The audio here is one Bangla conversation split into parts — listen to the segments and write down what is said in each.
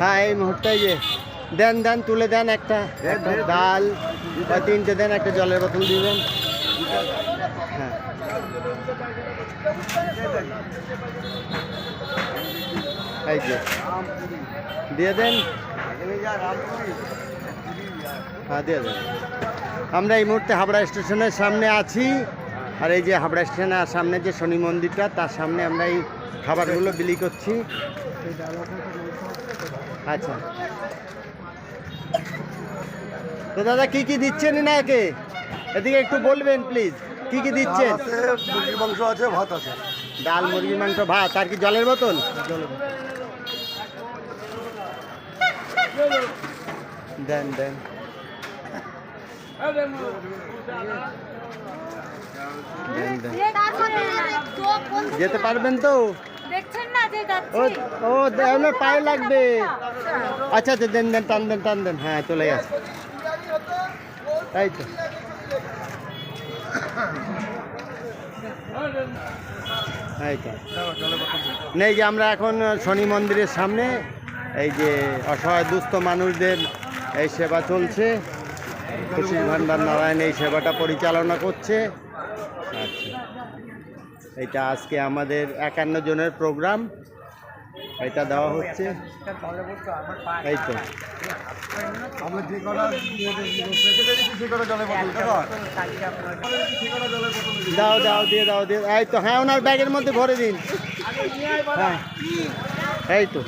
হ্যাঁ এই মুহূর্তে যে, দেন দেন, তুলে দেন একটা ডাল, বা তিনটে দেন, একটা জলের বোতল দিবেন হ্যাঁ। এই যে, দিয়ে দেন। হ্যাঁ দিয়ে দেন। আমরা এই মুহূর্তে হাবড়া স্টেশনের সামনে আছি। আর এই যে হাবড়া স্টেশনের সামনে যে শনি মন্দিরটা, তার সামনে আমরা এই খাবারগুলো বিলি করছি। আচ্ছা। তো দাদা কি কি দিচ্ছেন এনাকে? এদিকে একটু বলবেন প্লিজ কি কি দিচ্ছেন? মাংস আছে ভাত আছে। ডাল মুরগি মাংস ভাত। আর কি জলের বোতল? দেন দেন। দেন দেন। যেতে পারবেন তো দেখছেন? ও দেন পায়ে লাগবে। আচ্ছা আচ্ছা দেন দেন, টান দেন টান, দেন। হ্যাঁ চলে আসে তাই তো। এই যে, আমরা এখন শনি মন্দিরের সামনে, এই যে অসহায় দুস্থ মানুষদের এই সেবা চলছে। খুশির ভান্ডার নারায়ণ এই সেবাটা পরিচালনা করছে। এটা আজকে আমাদের একান্ন জনের প্রোগ্রাম। এটা দেওয়া হচ্ছে। এই তো। দাও দাও দিয়ে দাও দিয়ে এই তো হ্যাঁ ওনার ব্যাগের মধ্যে ভরে দিন। হ্যাঁ। এই তো।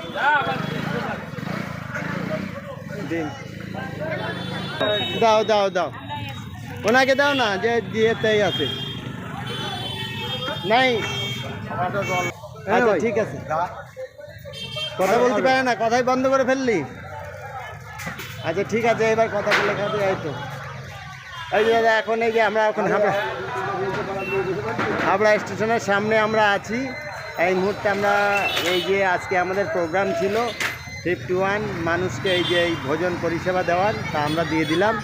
দিন। দাও দাও দাও। ওনাকে দাও না যে দিয়ে তাই আছে। নাই। আচ্ছা ঠিক আছে। কথা বলতে পারে না কথাই বন্ধ করে ফেললি। আচ্ছা ঠিক আছে এবার কথা বলে খাবি এই তো। এই যে দাদা এখন এই যে আমরা এখন হাবড়া হাবড়া স্টেশনের সামনে আমরা আছি। এই মুহূর্তে আমরা এই যে আজকে আমাদের প্রোগ্রাম ছিল ফিফটি ওয়ান মানুষকে এই যে এই ভোজন পরিষেবা দেওয়ার তা আমরা দিয়ে দিলাম।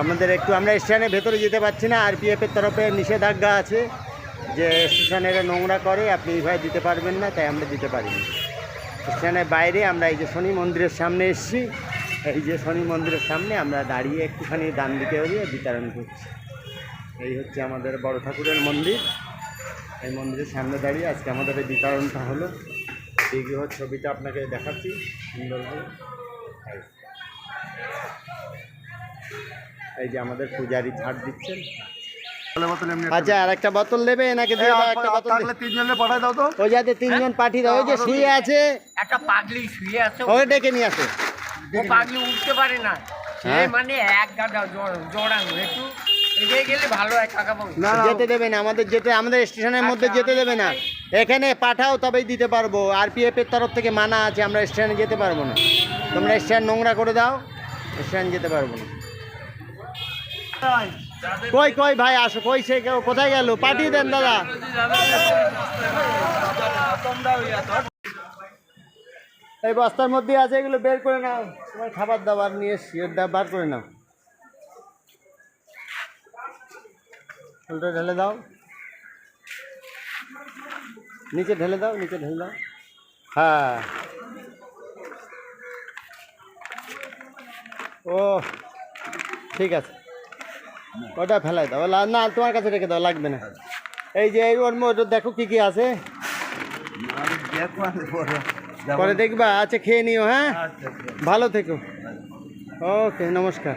আমাদের একটু আমরা স্টেশনের ভেতরে যেতে পারছি না আরপিএফের তরফে নিষেধাজ্ঞা আছে। যে স্টেশনের নোংরা করে আপনি এইভাবে দিতে পারবেন না, তাই আমরা দিতে পারিনি। স্টেশনের বাইরে আমরা এই যে শনি মন্দিরের সামনে এসেছি, এই যে শনি মন্দিরের সামনে আমরা দাঁড়িয়ে একটুখানি ডান দিকে হয়ে বিতরণ করছি। এই হচ্ছে আমাদের বড় ঠাকুরের মন্দির। এই মন্দিরের সামনে দাঁড়িয়ে আজকে আমাদের এই বিতরণটা হলো। বিগ্রহ ছবিটা আপনাকে দেখাচ্ছি সুন্দরভাবে এই। যে আমাদের পূজারি ছাড় দিচ্ছেন। আচ্ছা আর একটা বোতল দিয়ে দাও একটা বোতল থাকলে তিনজনে পাঠাই দাও তো। ওই যাতে তিনজন পাঠিয়ে দাও ওই যে শুয়ে আছে। একটা পাগলি শুয়ে আছে ওই ডেকে নিয়ে আসো। ও পাগলি উঠতে পারে না। সে হ্যাঁ। মানে এক গাদা জড়ানো একটু হয় যেতে দেবে না আমাদের যেতে আমাদের স্টেশনের মধ্যে আচ্ছা, যেতে দেবে না। এখানে পাঠাও তবেই দিতে পারব। আর আরপিএফ এর তরফ থেকে মানা আছে আমরা স্টেশনে যেতে পারব না। তোমরা স্টেশন নোংরা করে দাও স্টেশন যেতে পারব না। কই কই ভাই, আসো, কই সে কোথায় গেল? পাঠিয়ে দেন, দাদা। এই বস্তার মধ্যে আছে, এগুলো বের করে নাও। তোমার খাবার দাবার নিয়ে ওটা বার করে নাও। উল্টো ঢেলে দাও। নিচে ঢেলে দাও, নিচে ঢেলে দাও। হ্যাঁ। ও, ঠিক আছে। ওটা ফেলাই দাও। না তোমার কাছে রেখে দাও লাগবে না। এই যে এই ওর মধ্যে দেখো কি কি আছে। পরে দেখবা আচ্ছা খেয়ে নিও হ্যাঁ? ভালো থেকো। ওকে নমস্কার।